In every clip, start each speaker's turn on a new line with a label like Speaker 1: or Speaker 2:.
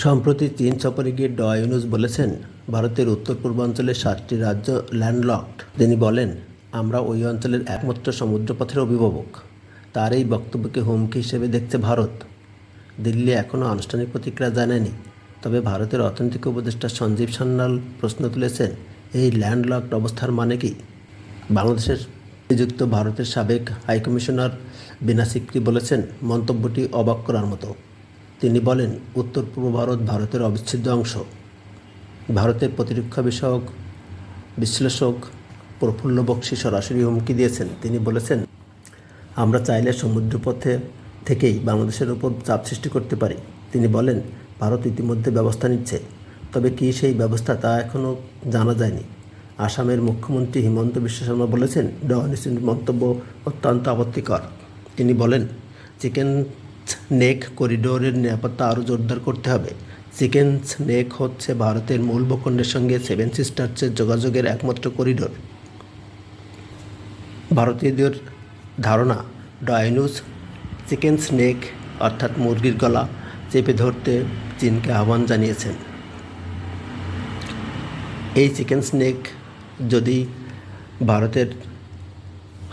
Speaker 1: সম্প্রতি চীন সফরে গিয়ে ড ইউনুস বলেছেন, ভারতের উত্তর পূর্বাঞ্চলের সাতটি রাজ্য ল্যান্ডলকড। তিনি বলেন, আমরা ওই অঞ্চলের একমাত্র সমুদ্রপথের অভিভাবক। তার এই বক্তব্যকে হুমকি হিসেবে দেখছে ভারত। দিল্লি এখনও আনুষ্ঠানিক প্রতিক্রিয়া জানায়নি। তবে ভারতের অর্থনৈতিক উপদেষ্টা সঞ্জীব সান্যাল প্রশ্ন তুলেছেন, এই ল্যান্ডলকড অবস্থার মানে কি? বাংলাদেশের নিযুক্ত ভারতের সাবেক হাইকমিশনার বিনা সিকরি বলেছেন, মন্তব্যটি অবাক করার মতো। তিনি বলেন, উত্তর পূর্ব ভারত ভারতের অবিচ্ছেদ্য অংশ। ভারতের প্রতিরক্ষা বিষয়ক বিশ্লেষক প্রফুল্ল বক্সি সরাসরি হুমকি দিয়েছেন। তিনি বলেছেন, আমরা চাইলে সমুদ্রপথে থেকেই বাংলাদেশের উপর চাপ সৃষ্টি করতে পারি। তিনি বলেন, ভারত ইতিমধ্যে ব্যবস্থা নিচ্ছে। তবে কি সেই ব্যবস্থা তা এখনও জানা যায়নি? আসামের মুখ্যমন্ত্রী হিমন্ত বিশ্ব শর্মা বলেছেন ডনিসির মন্তব্য অত্যন্ত আপত্তিকর। তিনি বলেন, চিকেন স্নেক করিডোরের নিরাপত্তা আরও জোরদার করতে হবে। চিকেন স্নেক হচ্ছে ভারতের মূল ভূখণ্ডের সঙ্গে সেভেন সিস্টার্সের যোগাযোগের একমাত্র করিডোর। ভারতীয়দের ধারণা, ডায়নুস চিকেন স্নেক, অর্থাৎ মুরগির গলা, চেপে ধরতে চীনকে আহ্বান জানিয়েছেন। এই চিকেন স্নেক যদি ভারতের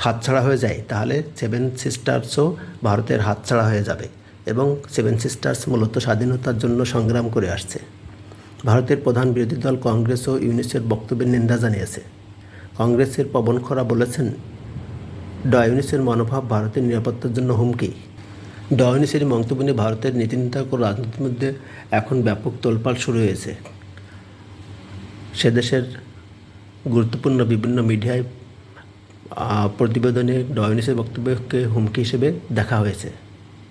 Speaker 1: হাতছাড়া হয়ে যায়, তাহলে সেভেন সিস্টার্সও ভারতের হাতছাড়া হয়ে যাবে এবং সেভেন সিস্টার্স মূলত স্বাধীনতার জন্য সংগ্রাম করে আসছে। ভারতের প্রধান বিরোধী দল কংগ্রেস ও ইউনিসের বক্তব্যের নিন্দা জানিয়েছে। কংগ্রেসের পবন খরা বলেছেন ডয়নিসের মনোভাব ভারতের নিরাপত্তার জন্য হুমকি। ডয়নিসের মন্তব্য নিয়ে ভারতের নীতি নির্ধারক ও রাজনীতির মধ্যে এখন ব্যাপক তোলপাল শুরু হয়েছে। সে দেশের গুরুত্বপূর্ণ বিভিন্ন মিডিয়ায় প্রতিবেদনে ডয়নিসের বক্তব্যকে হুমকি হিসেবে দেখা হয়েছে।